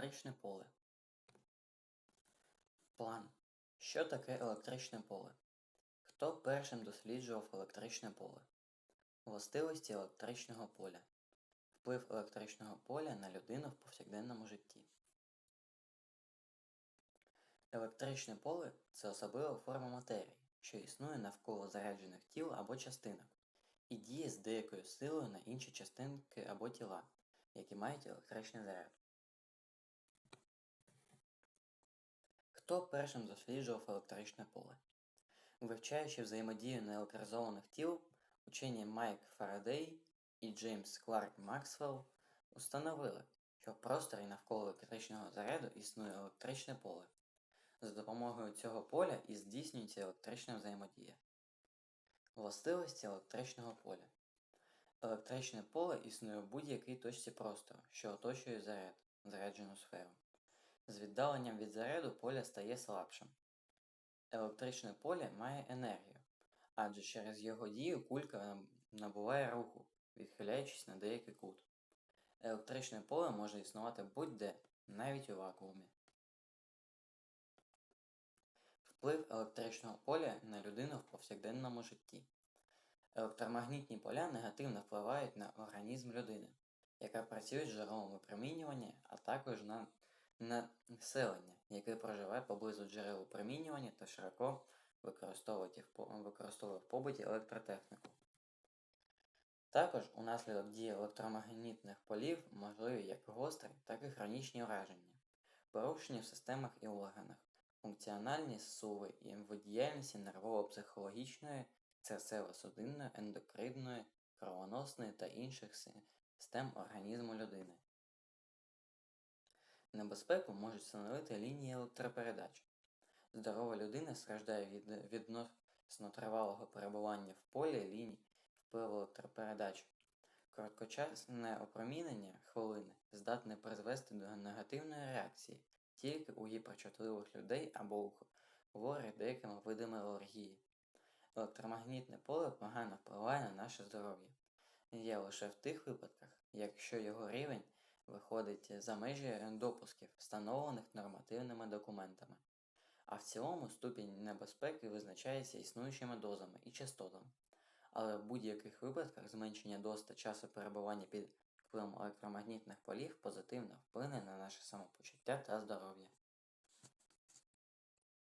Електричне поле. План. Що таке електричне поле? Хто першим досліджував електричне поле? Властивості електричного поля. Вплив електричного поля на людину в повсякденному житті. Електричне поле це особлива форма матерії, що існує навколо заряджених тіл або частинок, і діє з деякою силою на інші частинки або тіла, які мають електричний заряд. Хто першим досліджував електричне поле? Вивчаючи взаємодію неелектризованих тіл, учені Майк Фарадей і Джеймс Кларк Максвелл установили, що в просторі навколо електричного заряду існує електричне поле. За допомогою цього поля і здійснюється електрична взаємодія. Властивості електричного поля. Електричне поле існує в будь-якій точці простору, що оточує заряд, заряджену сферу. З віддаленням від заряду поля стає слабшим. Електричне поле має енергію, адже через його дію кулька набуває руху, відхиляючись на деякий кут. Електричне поле може існувати будь-де, навіть у вакуумі. Вплив електричного поля на людину в повсякденному житті. Електромагнітні поля негативно впливають на організм людини, яка працює з джерелом випромінювання, а також на населення, яке проживає поблизу джерел випромінювання та широко використовує в, побуті електротехніку. Також унаслідок дії електромагнітних полів можливі як гострі, так і хронічні ураження, порушення в системах і органах, функціональні зсуви і діяльності нервово-психологічної, серцево-судинної, ендокринної, кровоносної та інших систем організму людини. Небезпеку можуть становити лінії електропередач. Здорова людина страждає від відносно тривалого перебування в полі ліній впливу електропередач. Короткочасне опромінення хвилини здатне призвести до негативної реакції тільки у гіперчутливих людей або у хворих деякими видами алергії. Електромагнітне поле погано впливає на наше здоров'я. Є лише в тих випадках, якщо його рівень виходить за межі допусків, встановлених нормативними документами. А в цілому ступінь небезпеки визначається існуючими дозами і частотами. Але в будь-яких випадках зменшення доз та часу перебування під впливом електромагнітних полів позитивно вплине на наше самопочуття та здоров'я.